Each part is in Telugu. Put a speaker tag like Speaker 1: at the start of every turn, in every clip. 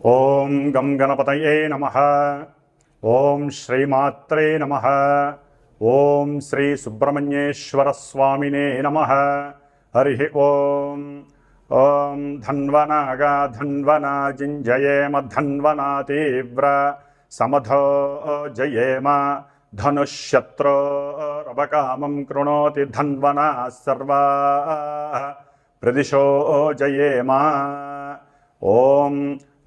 Speaker 1: ఓం గం గణపతయే నమ ఓం శ్రీమాత్రే నమ ఓం శ్రీ సుబ్రహ్మణ్యేశ్వర స్వామినే నమ హరి ఓం ఓం ధన్వనాగా ధన్వనా జింజయేమ ధన్వనా తీవ్ర సమధో జయేమ ధనుష్యత్రోరవకామం కృణోతి ధన్వనా సర్వా ప్రదిశో జయేమ ఓం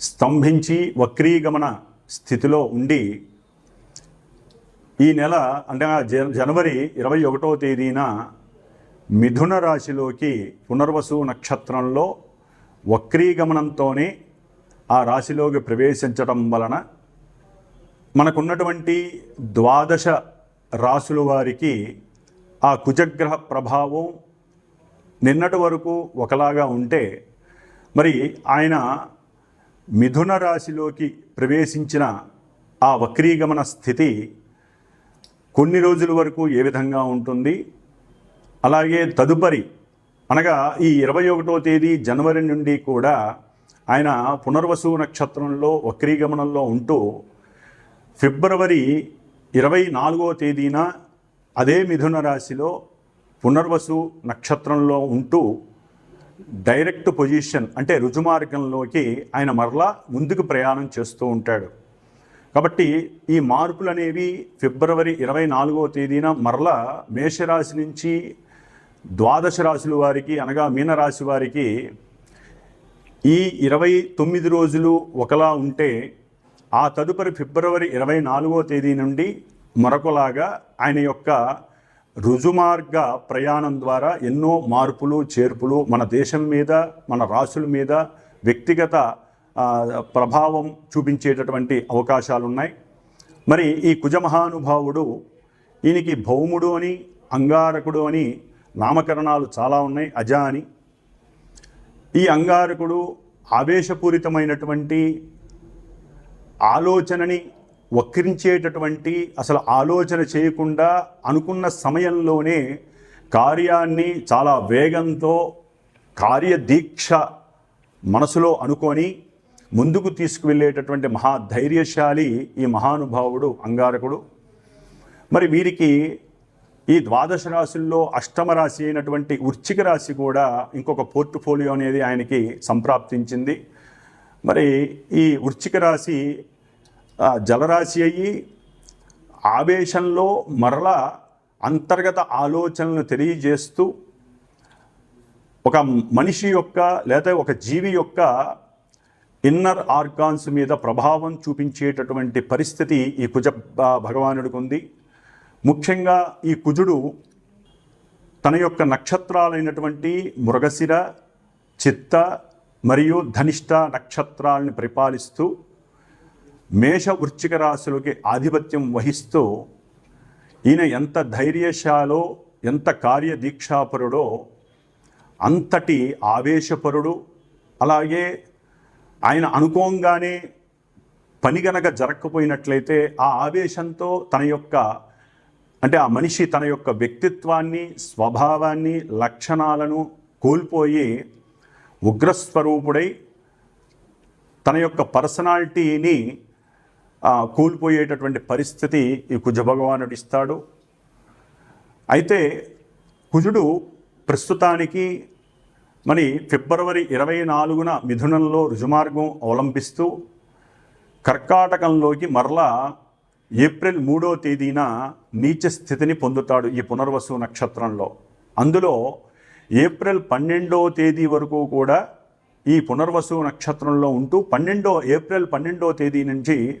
Speaker 1: స్తంభించి వక్రీగమన స్థితిలో ఉండి ఈ నెల అంటే జ- జనవరి ఇరవై ఒకటో తేదీన మిథున రాశిలోకి పునర్వసు నక్షత్రంలో వక్రీగమనంతోనే ఆ రాశిలోకి ప్రవేశించటం వలన మనకున్నటువంటి ద్వాదశ రాసుల వారికి ఆ కుజగ్రహ ప్రభావం నిన్నటి వరకు ఒకలాగా ఉంటే మరి ఆయన మిథున రాశిలోకి ప్రవేశించిన ఆ వక్రీగమన స్థితి కొన్ని రోజుల వరకు ఏ విధంగా ఉంటుంది? అలాగే తదుపరి అనగా ఈ ఇరవై ఒకటో తేదీ జనవరి నుండి కూడా ఆయన పునర్వసు నక్షత్రంలో వక్రీగమనంలో ఉంటూ ఫిబ్రవరి ఇరవై నాలుగో తేదీన అదే మిథున రాశిలో పునర్వసు నక్షత్రంలో ఉంటూ డైరెక్ట్ పొజిషన్ అంటే రుజుమార్గంలోకి ఆయన మరలా ముందుకు ప్రయాణం చేస్తూ ఉంటాడు. కాబట్టి ఈ మార్పులు అనేవి ఫిబ్రవరి ఇరవై నాలుగో తేదీన మరలా మేషరాశి నుంచి ద్వాదశ రాశుల వారికి అనగా మీనరాశి వారికి ఈ ఇరవై తొమ్మిది రోజులు ఒకలా ఉంటే ఆ తదుపరి ఫిబ్రవరి ఇరవై నాలుగో తేదీ నుండి మరొకలాగా ఆయన యొక్క రుజుమార్గ ప్రయాణం ద్వారా ఎన్నో మార్పులు చేర్పులు మన దేశం మీద మన రాసుల మీద వ్యక్తిగత ప్రభావం చూపించేటటువంటి అవకాశాలు ఉన్నాయి మరి ఈ కుజమహానుభావుడు ఈయనకి భౌముడు అని అంగారకుడు అని నామకరణాలు చాలా ఉన్నాయి. అజ అని. ఈ అంగారకుడు ఆవేశపూరితమైనటువంటి ఆలోచనని వక్రించేటటువంటి అసలు ఆలోచన చేయకుండా అనుకున్న సమయంలోనే కార్యాన్ని చాలా వేగంతో కార్యదీక్ష మనసులో అనుకొని ముందుకు తీసుకువెళ్ళేటటువంటి మహా ధైర్యశాలి ఈ మహానుభావుడు అంగారకుడు. మరి వీరికి ఈ ద్వాదశ రాశుల్లో అష్టమ రాశి అయినటువంటి వృశ్చిక రాశి కూడా ఇంకొక పోర్ట్ఫోలియో అనేది ఆయనకి సంప్రాప్తించింది. మరి ఈ ఉర్చిక రాశి జలరాశి అయ్యి ఆవేశంలో మరలా అంతర్గత ఆలోచనలను తెలియజేస్తూ ఒక మనిషి యొక్క లేదా ఒక జీవి యొక్క ఇన్నర్ ఆర్గాన్స్ మీద ప్రభావం చూపించేటటువంటి పరిస్థితి ఈ కుజ భగవానుడికి ఉంది. ముఖ్యంగా ఈ కుజుడు తన యొక్క నక్షత్రాలైనటువంటి మృగశిర చిత్త మరియు ధనిష్ట నక్షత్రాలను పరిపాలిస్తూ మేష వృశ్చిక రాశులకి ఆధిపత్యం వహిస్తూ ఈయన ఎంత ధైర్యశాలో ఎంత కార్యదీక్షాపరుడో అంతటి ఆవేశపరుడు. అలాగే ఆయన అనుకోంగానే పని గనక జరగకపోయినట్లయితే ఆ ఆవేశంతో తన యొక్క అంటే ఆ మనిషి తన యొక్క వ్యక్తిత్వాన్ని స్వభావాన్ని లక్షణాలను కోల్పోయి ఉగ్రస్వరూపుడై తన యొక్క పర్సనాలిటీని కోల్పోయేటటువంటి పరిస్థితి ఈ కుజ భగవానుడు ఇస్తాడు. అయితే కుజుడు ప్రస్తుతానికి మరి ఫిబ్రవరి ఇరవై నాలుగున మిథునంలో రుజుమార్గం అవలంబిస్తూ కర్కాటకంలోకి మరలా ఏప్రిల్ మూడో తేదీన నీచ స్థితిని పొందుతాడు ఈ పునర్వసు నక్షత్రంలో. అందులో ఏప్రిల్ పన్నెండో తేదీ వరకు కూడా ఈ పునర్వసు నక్షత్రంలో ఉంటూ పన్నెండో ఏప్రిల్ పన్నెండో తేదీ నుంచి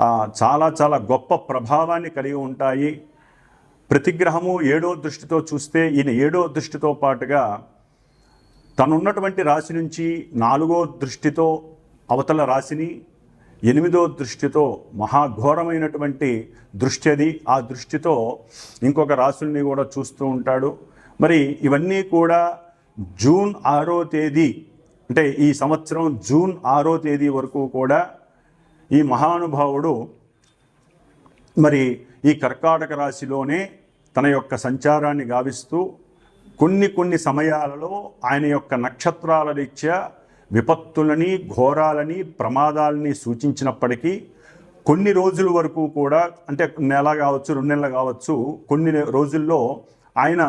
Speaker 1: చాలా చాలా గొప్ప ప్రభావాన్ని కలిగి ఉంటాయి. ప్రతి గ్రహము ఏడో దృష్టితో చూస్తే ఈయన ఏడో దృష్టితో పాటుగా తనున్నటువంటి రాశి నుంచి నాలుగో దృష్టితో అవతల రాశిని ఎనిమిదో దృష్టితో మహాఘోరమైనటువంటి దృష్టి అది. ఆ దృష్టితో ఇంకొక రాశుల్ని కూడా చూస్తూ ఉంటాడు. మరి ఇవన్నీ కూడా జూన్ ఆరో తేదీ అంటే ఈ సంవత్సరం జూన్ ఆరో తేదీ వరకు కూడా ఈ మహానుభావుడు మరి ఈ కర్కాటక రాశిలోనే తన యొక్క సంచారాన్ని గావిస్తూ కొన్ని కొన్ని సమయాలలో ఆయన యొక్క నక్షత్రాల రీత్యా విపత్తులని ఘోరాలని ప్రమాదాలని సూచించినప్పటికీ కొన్ని రోజుల వరకు కూడా అంటే నెల కావచ్చు రెండు నెలలు కావచ్చు కొన్ని రోజుల్లో ఆయన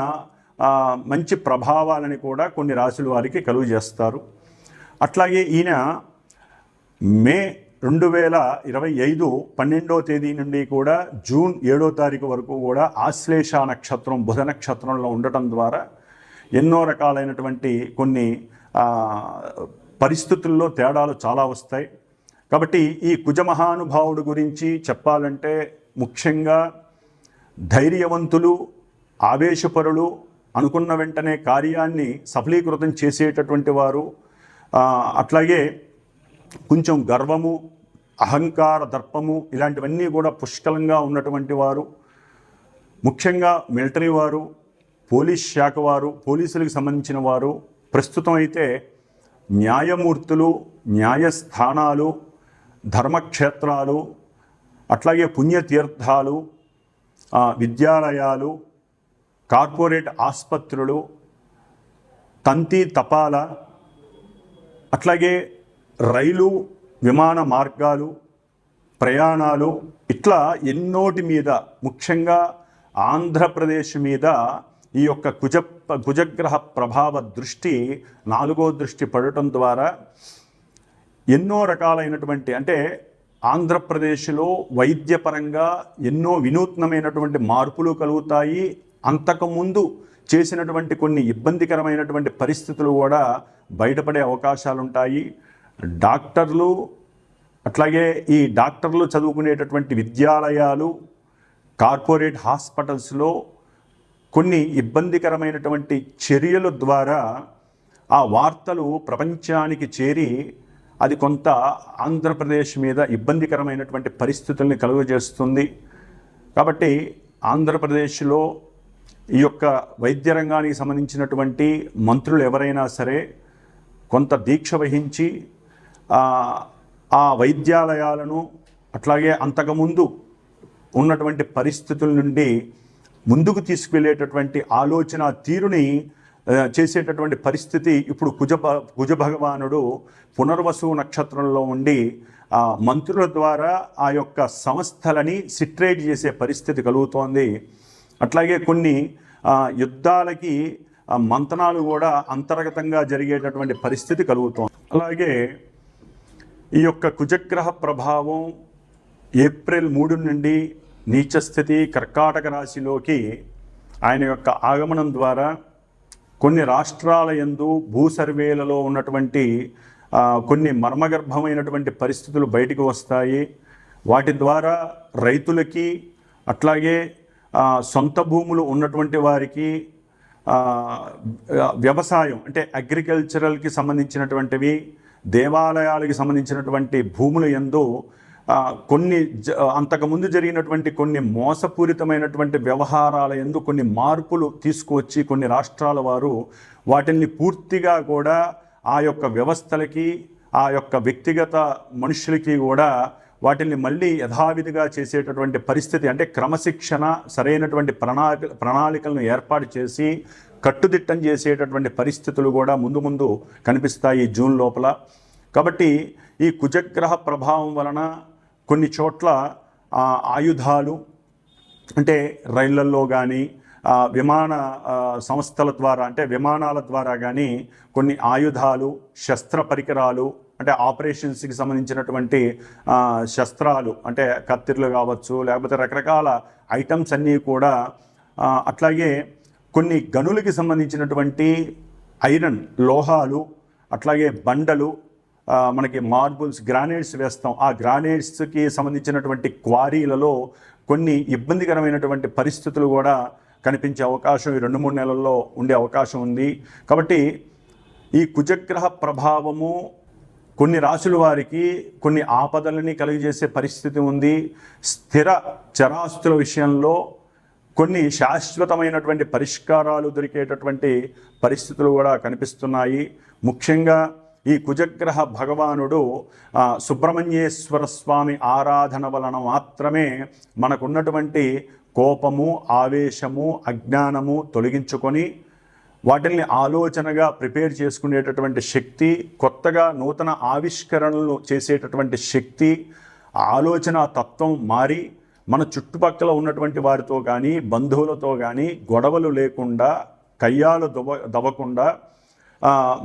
Speaker 1: మంచి ప్రభావాలని కూడా కొన్ని రాశుల వారికి కలుగు చేస్తారు అట్లాగే ఈయన మే రెండు వేల ఇరవై ఐదు పన్నెండో తేదీ నుండి కూడా జూన్ ఏడో తారీఖు వరకు కూడా ఆశ్లేష నక్షత్రం బుధ నక్షత్రంలో ఉండటం ద్వారా ఎన్నో రకాలైనటువంటి కొన్ని పరిస్థితుల్లో తేడాలు చాలా వస్తాయి. కాబట్టి ఈ కుజ మహానుభావుడు గురించి చెప్పాలంటే ముఖ్యంగా ధైర్యవంతులు ఆవేశపరులు అనుకున్న వెంటనే కార్యాన్ని సఫలీకృతం చేసేటటువంటి వారు అట్లాగే కొంచెం గర్వము అహంకార దర్పము ఇలాంటివన్నీ కూడా పుష్కలంగా ఉన్నటువంటి వారు ముఖ్యంగా మిలిటరీ వారు పోలీస్ శాఖ వారు పోలీసులకు సంబంధించిన వారు ప్రస్తుతం అయితే న్యాయమూర్తులు న్యాయస్థానాలు ధర్మక్షేత్రాలు అట్లాగే పుణ్యతీర్థాలు ఆ, విద్యాలయాలు కార్పొరేట్ ఆసుపత్రులు తంతి తపాల అట్లాగే రైలు విమాన మార్గాలు ప్రయాణాలు ఇట్లా ఎన్నోటి మీద ముఖ్యంగా ఆంధ్రప్రదేశ్ మీద ఈ యొక్క కుజ కుజగ్రహ ప్రభావ దృష్టి నాలుగో దృష్టి పడటం ద్వారా ఎన్నో రకాలైనటువంటి అంటే ఆంధ్రప్రదేశ్లో వైద్యపరంగా ఎన్నో వినూత్నమైనటువంటి మార్పులు కలుగుతాయి. అంతకుముందు చేసినటువంటి కొన్ని ఇబ్బందికరమైనటువంటి పరిస్థితులు కూడా బయటపడే అవకాశాలుంటాయి. డాక్టర్లు అట్లాగే ఈ డాక్టర్లు చదువుకునేటటువంటి విద్యాలయాలు కార్పొరేట్ హాస్పిటల్స్లో కొన్ని ఇబ్బందికరమైనటువంటి చర్యల ద్వారా ఆ వార్తలు ప్రపంచానికి చేరి అది కొంత ఆంధ్రప్రదేశ్ మీద ఇబ్బందికరమైనటువంటి పరిస్థితుల్ని కలుగజేస్తుంది. కాబట్టి ఆంధ్రప్రదేశ్లో ఈ యొక్క వైద్య రంగానికి సంబంధించినటువంటి మంత్రులు ఎవరైనా సరే కొంత దీక్ష వహించి ఆ, వైద్యాలయాలను అట్లాగే అంతకుముందు ఉన్నటువంటి పరిస్థితుల నుండి ముందుకు తీసుకువెళ్ళేటటువంటి ఆలోచన తీరుని చేసేటటువంటి పరిస్థితి ఇప్పుడు కుజ కుజ భగవానుడు పునర్వసు నక్షత్రంలో ఉండి ఆ మంత్రుల ద్వారా ఆ యొక్క సంస్థలని సిట్రేట్ చేసే పరిస్థితి కలుగుతోంది. అట్లాగే కొన్ని యుద్ధాలకి మంతనాలు కూడా అంతర్గతంగా జరిగేటటువంటి పరిస్థితి కలుగుతోంది. అలాగే ఈ యొక్క కుజగ్రహ ప్రభావం ఏప్రిల్ మూడు నుండి నీచస్థితి కర్కాటక రాశిలోకి ఆయన యొక్క ఆగమనం ద్వారా కొన్ని రాష్ట్రాల యందు భూ సర్వేలలో ఉన్నటువంటి కొన్ని మర్మగర్భమైనటువంటి పరిస్థితులు బయటకు వస్తాయి. వాటి ద్వారా రైతులకి అట్లాగే సొంత భూములు ఉన్నటువంటి వారికి వ్యవసాయం అంటే అగ్రికల్చరల్కి సంబంధించినటువంటివి దేవాలయాలకి సంబంధించినటువంటి భూముల యందు కొన్ని జ- అంతకుముందు జరిగినటువంటి కొన్ని మోసపూరితమైనటువంటి వ్యవహారాల యందు కొన్ని మార్పులు తీసుకువచ్చి కొన్ని రాష్ట్రాల వారు వాటిని పూర్తిగా కూడా ఆ యొక్క వ్యవస్థలకి ఆ యొక్క వ్యక్తిగత మనుషులకి కూడా వాటిని మళ్ళీ యథావిధిగా చేసేటటువంటి పరిస్థితి అంటే క్రమశిక్షణ సరైనటువంటి ప్రణాళిక ప్రణాళికలను ఏర్పాటు చేసి కట్టుదిట్టం చేసేటటువంటి పరిస్థితులు కూడా ముందు ముందు కనిపిస్తాయి జూన్ లోపల. కాబట్టి ఈ కుజగ్రహ ప్రభావం వలన కొన్ని చోట్ల ఆయుధాలు అంటే రైళ్ళల్లో కానీ విమాన సంస్థల ద్వారా అంటే విమానాల ద్వారా కానీ కొన్ని ఆయుధాలు శస్త్ర పరికరాలు అంటే ఆపరేషన్స్కి సంబంధించినటువంటి శస్త్రాలు అంటే కత్తిర్లు కావచ్చు లేకపోతే రకరకాల ఐటమ్స్ అన్నీ కూడా అట్లాగే కొన్ని గనులకి సంబంధించినటువంటి ఐరన్ లోహాలు అట్లాగే బండలు మనకి మార్బుల్స్ గ్రానైట్స్ వేస్తాం. ఆ గ్రానైట్స్కి సంబంధించినటువంటి క్వారీలలో కొన్ని ఇబ్బందికరమైనటువంటి పరిస్థితులు కూడా కనిపించే అవకాశం ఈ రెండు మూడు నెలల్లో ఉండే అవకాశం ఉంది. కాబట్టి ఈ కుజగ్రహ ప్రభావము కొన్ని రాశుల వారికి కొన్ని ఆపదలని కలిగజేసే పరిస్థితి ఉంది. స్థిర చరాస్తుల విషయంలో కొన్ని శాశ్వతమైనటువంటి పరిష్కారాలు దొరికేటటువంటి పరిస్థితులు కూడా కనిపిస్తున్నాయి. ముఖ్యంగా ఈ కుజగ్రహ భగవానుడు సుబ్రహ్మణ్యేశ్వర స్వామి ఆరాధన వలన మాత్రమే మనకున్నటువంటి కోపము ఆవేశము అజ్ఞానము తొలగించుకొని వాటిని ఆలోచనగా ప్రిపేర్ చేసుకునేటటువంటి శక్తి కొత్తగా నూతన ఆవిష్కరణలు చేసేటటువంటి శక్తి ఆలోచన తత్వం మారి మన చుట్టుపక్కల ఉన్నటువంటి వారితో కానీ బంధువులతో కానీ గొడవలు లేకుండా కయ్యాలు దవ దవ్వకుండా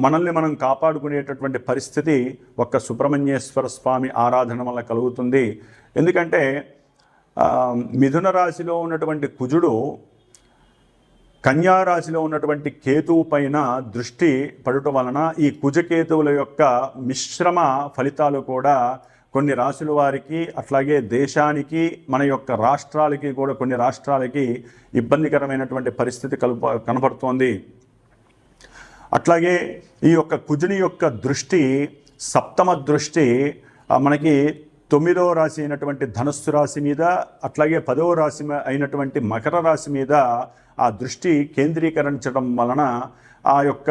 Speaker 1: మనల్ని మనం కాపాడుకునేటటువంటి పరిస్థితి ఒక్క సుబ్రహ్మణ్యేశ్వర స్వామి ఆరాధన వల్ల కలుగుతుంది. ఎందుకంటే మిథున రాశిలో ఉన్నటువంటి కుజుడు కన్యా రాశిలో ఉన్నటువంటి కేతువు పైన దృష్టి పడటం వలన ఈ కుజకేతువుల యొక్క మిశ్రమ ఫలితాలు కూడా కొన్ని రాశుల వారికి అట్లాగే దేశానికి మన యొక్క రాష్ట్రాలకి కూడా కొన్ని రాష్ట్రాలకి ఇబ్బందికరమైనటువంటి పరిస్థితి కలుప కనపడుతోంది. అట్లాగే ఈ యొక్క కుజుని యొక్క దృష్టి సప్తమ దృష్టి మనకి తొమ్మిదవ రాశి అయినటువంటి ధనుస్సు రాశి మీద అట్లాగే పదవ రాశి అయినటువంటి మకర రాశి మీద ఆ దృష్టి కేంద్రీకరించడం వలన ఆ యొక్క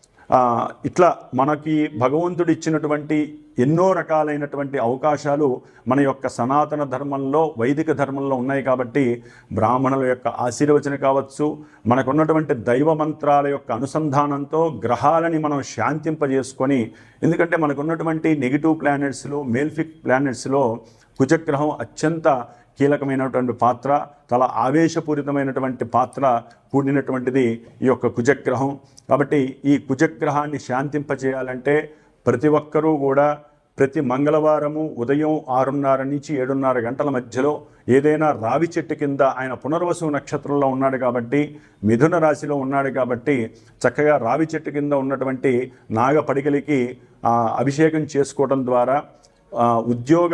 Speaker 1: ఇట్లా మనకి భగవంతుడు ఇచ్చినటువంటి ఎన్నో రకాలైనటువంటి అవకాశాలు మన యొక్క సనాతన ధర్మంలో వైదిక ధర్మంలో ఉన్నాయి కాబట్టి బ్రాహ్మణుల యొక్క ఆశీర్వచన కావచ్చు మనకున్నటువంటి దైవ మంత్రాల యొక్క అనుసంధానంతో గ్రహాలని మనం శాంతింపజేసుకొని ఎందుకంటే మనకున్నటువంటి నెగిటివ్ ప్లానెట్స్లో మేల్ఫిక్ ప్లానెట్స్లో కుజగ్రహం అత్యంత కీలకమైనటువంటి పాత్ర చాలా ఆవేశపూరితమైనటువంటి పాత్ర కూడినటువంటిది ఈ యొక్క కుజగ్రహం. కాబట్టి ఈ కుజగ్రహాన్ని శాంతింపచేయాలంటే ప్రతి ఒక్కరూ కూడా ప్రతి మంగళవారము ఉదయం ఆరున్నర నుంచి ఏడున్నర గంటల మధ్యలో ఏదైనా రావి చెట్టు కింద ఆయన పునర్వసు నక్షత్రంలో ఉన్నాడు కాబట్టి మిథున రాశిలో ఉన్నాడు కాబట్టి చక్కగా రావి చెట్టు కింద ఉన్నటువంటి నాగపడికలికి అభిషేకం చేసుకోవడం ద్వారా ఉద్యోగ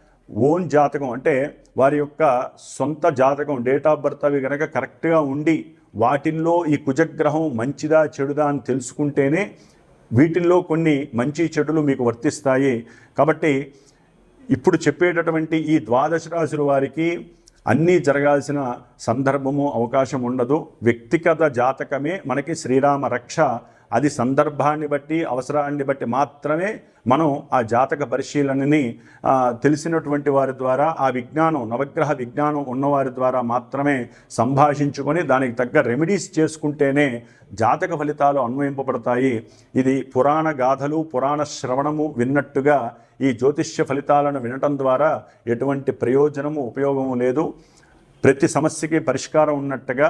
Speaker 1: ఓన్ జాతకం అంటే వారి యొక్క సొంత జాతకం డేట్ ఆఫ్ బర్త్ అవి కనుక కరెక్ట్గా ఉండి వాటిల్లో ఈ కుజగ్రహం మంచిదా చెడుదా అని తెలుసుకుంటేనే వీటిల్లో కొన్ని మంచి చెడులు మీకు వర్తిస్తాయి. కాబట్టి ఇప్పుడు చెప్పేటటువంటి ఈ ద్వాదశ రాశుల వారికి అన్నీ జరగాల్సిన సందర్భము అవకాశం ఉండదు. వ్యక్తిగత జాతకమే మనకి శ్రీరామ రక్ష అది సందర్భాన్ని బట్టి అవసరాన్ని బట్టి మాత్రమే మనం ఆ జాతక పరిశీలనని తెలిసినటువంటి వారి ద్వారా ఆ విజ్ఞానం నవగ్రహ విజ్ఞానం ఉన్నవారి ద్వారా మాత్రమే సంభాషించుకొని దానికి తగ్గ రెమెడీస్ చేసుకుంటేనే జాతక ఫలితాలు అన్వయింపబడతాయి. ఇది పురాణ గాథలు పురాణ శ్రవణము విన్నట్టుగా ఈ జ్యోతిష్య ఫలితాలను వినటం ద్వారా ఎటువంటి ప్రయోజనము ఉపయోగము లేదు. ప్రతి సమస్యకి పరిష్కారం ఉన్నట్టుగా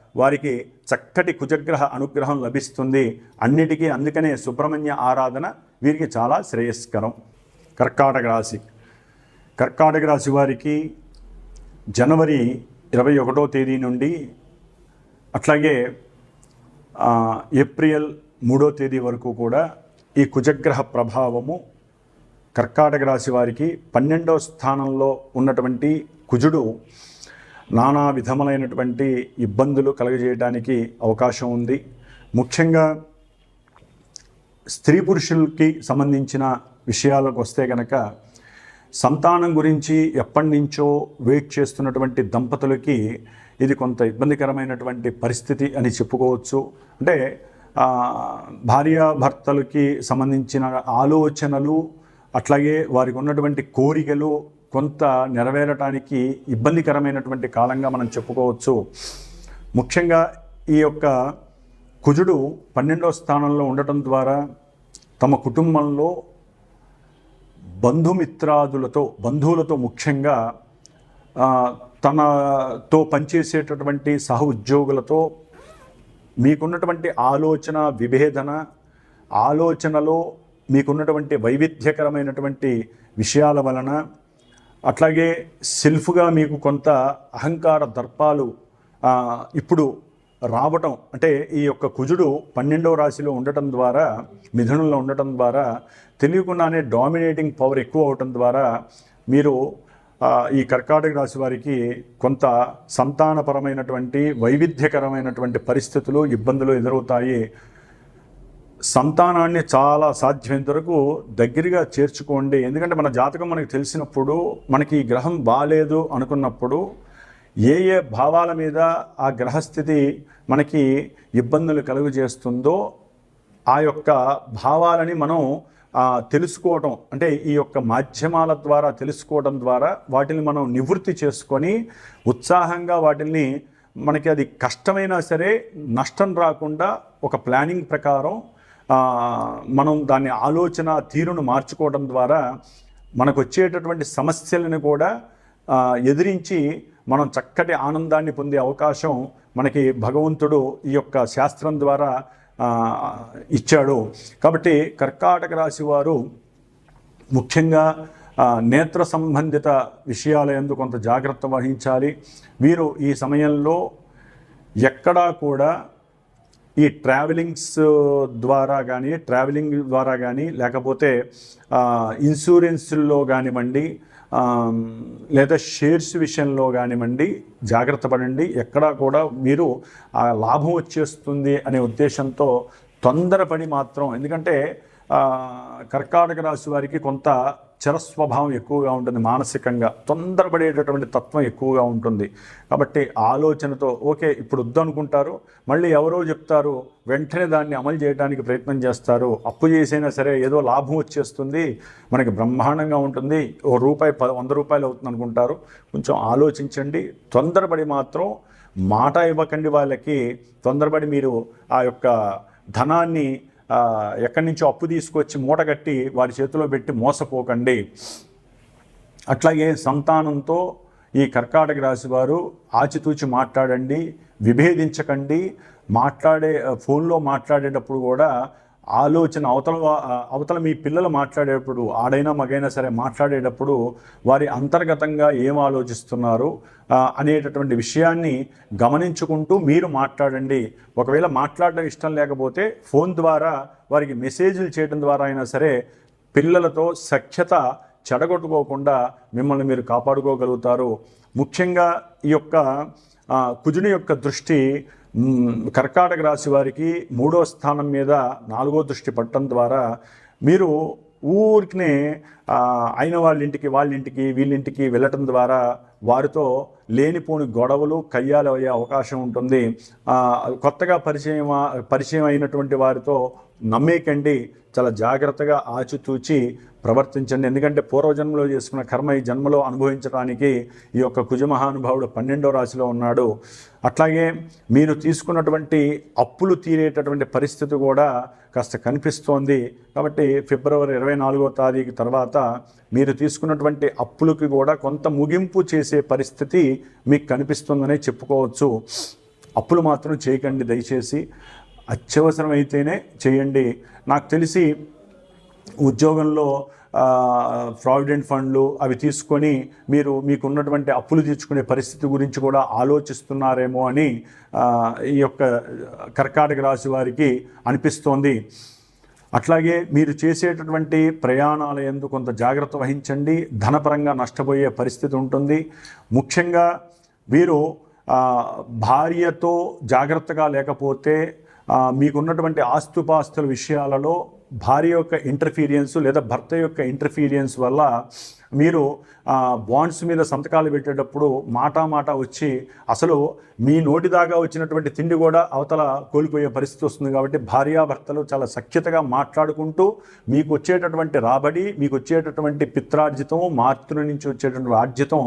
Speaker 1: వారికి చక్కటి కుజగ్రహ అనుగ్రహం లభిస్తుంది. అన్నిటికీ అందుకనే సుబ్రహ్మణ్య ఆరాధన వీరికి చాలా శ్రేయస్కరం. కర్కాటక రాశి. కర్కాటక రాశి వారికి జనవరి ఇరవై ఒకటో తేదీ నుండి అట్లాగే ఏప్రిల్ మూడో తేదీ వరకు కూడా ఈ కుజగ్రహ ప్రభావము కర్కాటక రాశి వారికి పన్నెండవ స్థానంలో ఉన్నటువంటి కుజుడు నానా విధములైనటువంటి ఇబ్బందులు కలుగజేయడానికి అవకాశం ఉంది. ముఖ్యంగా స్త్రీ పురుషులకి సంబంధించిన విషయాలకు వస్తే కనుక సంతానం గురించి ఎప్పటి నుంచో వెయిట్ చేస్తున్నటువంటి దంపతులకి ఇది కొంత ఇబ్బందికరమైనటువంటి పరిస్థితి అని చెప్పుకోవచ్చు. అంటే భార్యాభర్తలకి సంబంధించిన ఆలోచనలు అట్లాగే వారికి ఉన్నటువంటి కోరికలు కొంత నెరవేరటానికి ఇబ్బందికరమైనటువంటి కాలంగా మనం చెప్పుకోవచ్చు. ముఖ్యంగా ఈ యొక్క కుజుడు పన్నెండవ స్థానంలో ఉండటం ద్వారా తమ కుటుంబంలో బంధుమిత్రాదులతో బంధువులతో ముఖ్యంగా తనతో పనిచేసేటటువంటి సహ ఉద్యోగులతో మీకున్నటువంటి ఆలోచన విభేదన ఆలోచనలో మీకున్నటువంటి వైవిధ్యకరమైనటువంటి విషయాల వలన అట్లాగే సెల్ఫ్గా మీకు కొంత అహంకార దర్పాలు ఇప్పుడు రావటం అంటే ఈ యొక్క కుజుడు పన్నెండవ రాశిలో ఉండటం ద్వారా మిథునంలో ఉండటం ద్వారా తెలియకుండానే డామినేటింగ్ పవర్ ఎక్కువ అవటం ద్వారా మీరు ఈ కర్కాటక రాశి వారికి కొంత సంతానపరమైనటువంటి వైవిధ్యకరమైనటువంటి పరిస్థితులు ఇబ్బందులు ఎదురవుతాయి. సంతానాన్ని చాలా సాధ్యమైనంత వరకు దగ్గరగా చేర్చుకోండి. ఎందుకంటే మన జాతకం మనకు తెలిసినప్పుడు మనకి ఈ గ్రహం బాగాలేదు అనుకున్నప్పుడు ఏ ఏ భావాల మీద ఆ గ్రహస్థితి మనకి ఇబ్బందులు కలుగు చేస్తుందో ఆ యొక్క భావాలని మనం తెలుసుకోవటం అంటే ఈ యొక్క మాధ్యమాల ద్వారా తెలుసుకోవడం ద్వారా వాటిని మనం నివృత్తి చేసుకొని ఉత్సాహంగా వాటిని మనకి అది కష్టమైనా సరే నష్టం రాకుండా ఒక ప్లానింగ్ ప్రకారం మనం దాని ఆలోచన తీరును మార్చుకోవడం ద్వారా మనకు వచ్చేటటువంటి సమస్యలను కూడా ఎదిరించి మనం చక్కటి ఆనందాన్ని పొందే అవకాశం మనకి భగవంతుడు ఈ యొక్క శాస్త్రం ద్వారా ఇచ్చాడు. కాబట్టి కర్కాటక రాశి వారు ముఖ్యంగా నేత్ర సంబంధిత విషయాల యందు కొంత జాగ్రత్త వహించాలి. వీరు ఈ సమయంలో ఎక్కడా కూడా ఈ ట్రావెలింగ్స్ ద్వారా కానీ ట్రావెలింగ్ ద్వారా కానీ లేకపోతే ఇన్సూరెన్స్లో కానివ్వండి లేదా షేర్స్ విషయంలో కానివ్వండి జాగ్రత్త పడండి. ఎక్కడా కూడా మీరు ఆ లాభం వచ్చేస్తుంది అనే ఉద్దేశంతో తొందరపడి మాత్రం ఎందుకంటే కర్కాటక రాశి వారికి కొంత చరస్వభావం ఎక్కువగా ఉంటుంది మానసికంగా తొందరపడేటటువంటి తత్వం ఎక్కువగా ఉంటుంది. కాబట్టి ఆలోచనతో ఓకే ఇప్పుడు వద్దనుకుంటారు మళ్ళీ ఎవరో చెప్తారు వెంటనే దాన్ని అమలు చేయడానికి ప్రయత్నం చేస్తారు అప్పు చేసైనా సరే ఏదో లాభం వచ్చేస్తుంది మనకి బ్రహ్మాండంగా ఉంటుంది ఓ రూపాయి ప వంద రూపాయలు అవుతుంది అనుకుంటారు కొంచెం ఆలోచించండి తొందరపడి మాత్రం మాట ఇవ్వకండి వాళ్ళకి తొందరపడి మీరు ఆ యొక్క ధనాన్ని ఎక్కడి నుంచో అప్పు తీసుకొచ్చి మూటగట్టి వారి చేతిలో పెట్టి మోసపోకండి. అట్లాగే సంతానంతో ఈ కర్కాటక రాశి వారు ఆచితూచి మాట్లాడండి విభేదించకండి. మాట్లాడే ఫోన్లో మాట్లాడేటప్పుడు కూడా ఆలోచన అవతల అవతల మీ పిల్లలు మాట్లాడేటప్పుడు ఆడైనా మగైనా సరే మాట్లాడేటప్పుడు వారి అంతర్గతంగా ఏం ఆలోచిస్తున్నారు అనేటటువంటి విషయాన్ని గమనించుకుంటూ మీరు మాట్లాడండి. ఒకవేళ మాట్లాడడం ఇష్టం లేకపోతే ఫోన్ ద్వారా వారికి మెసేజ్లు చేయడం ద్వారా అయినా సరే పిల్లలతో సఖ్యత చెడగొట్టుకోకుండా మిమ్మల్ని మీరు కాపాడుకోగలుగుతారు. ముఖ్యంగా ఈ యొక్క కుజుని యొక్క దృష్టి కర్కాటక రాశి వారికి మూడో స్థానం మీద నాలుగో దృష్టి పట్టడం ద్వారా మీరు ఊరికినే అయిన వాళ్ళ ఇంటికి వాళ్ళ ఇంటికి వీళ్ళింటికి వెళ్ళటం ద్వారా వారితో లేనిపోని గొడవలు కయ్యాలు అయ్యే అవకాశం ఉంటుంది. కొత్తగా పరిచయం పరిచయం అయినటువంటి వారితో నమ్మేకండి. చాలా జాగ్రత్తగా ఆచితూచి ప్రవర్తించండి. ఎందుకంటే పూర్వజన్మలో చేసుకున్న కర్మ ఈ జన్మలో అనుభవించడానికి ఈ యొక్క కుజమహానుభావుడు పన్నెండో రాశిలో ఉన్నాడు. అట్లాగే మీరు తీసుకున్నటువంటి అప్పులు తీరేటటువంటి పరిస్థితి కూడా కాస్త కనిపిస్తోంది. కాబట్టి ఫిబ్రవరి ఇరవై నాలుగో తారీఖు తర్వాత మీరు తీసుకున్నటువంటి అప్పులకి కూడా కొంత ముగింపు చేసే పరిస్థితి మీకు కనిపిస్తుందనే చెప్పుకోవచ్చు. అప్పులు మాత్రం చేయకండి దయచేసి. అత్యవసరమైతేనే చేయండి. నాకు తెలిసి ఉద్యోగంలో ప్రావిడెంట్ ఫండ్లు అవి తీసుకొని మీరు మీకున్నటువంటి అప్పులు తీర్చుకునే పరిస్థితి గురించి కూడా ఆలోచిస్తున్నారేమో అని ఈ యొక్క కర్కాటక రాశి వారికి అనిపిస్తోంది. అట్లాగే మీరు చేసేటటువంటి ప్రయాణాల ఎందు కొంత జాగ్రత్త వహించండి. ధనపరంగా నష్టపోయే పరిస్థితి ఉంటుంది. ముఖ్యంగా వీరు భార్యతో జాగ్రత్తగా లేకపోతే మీకున్నటువంటి ఆస్తుపాస్తుల విషయాలలో భార్య యొక్క ఇంటర్ఫీరియన్స్ లేదా భర్త యొక్క ఇంటర్ఫీరియన్స్ వల్ల మీరు బాండ్స్ మీద సంతకాలు పెట్టేటప్పుడు మాటా మాట వచ్చి అసలు మీ నోటి దాకా వచ్చినటువంటి తిండి కూడా అవతల కోల్పోయే పరిస్థితి వస్తుంది కాబట్టి భార్యాభర్తలు చాలా సఖ్యతగా మాట్లాడుకుంటూ మీకు వచ్చేటటువంటి రాబడి మీకు వచ్చేటటువంటి పిత్రార్జితం మాతృ నుంచి వచ్చేటటువంటి ఆర్జితం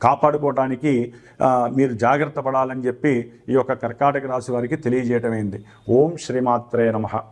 Speaker 1: కాపాడుకోవడానికి మీరు జాగ్రత్త పడాలని చెప్పి ఈ యొక్క కర్కాటక రాశి వారికి తెలియజేయటమైంది. ఓం శ్రీమాత్రే నమః.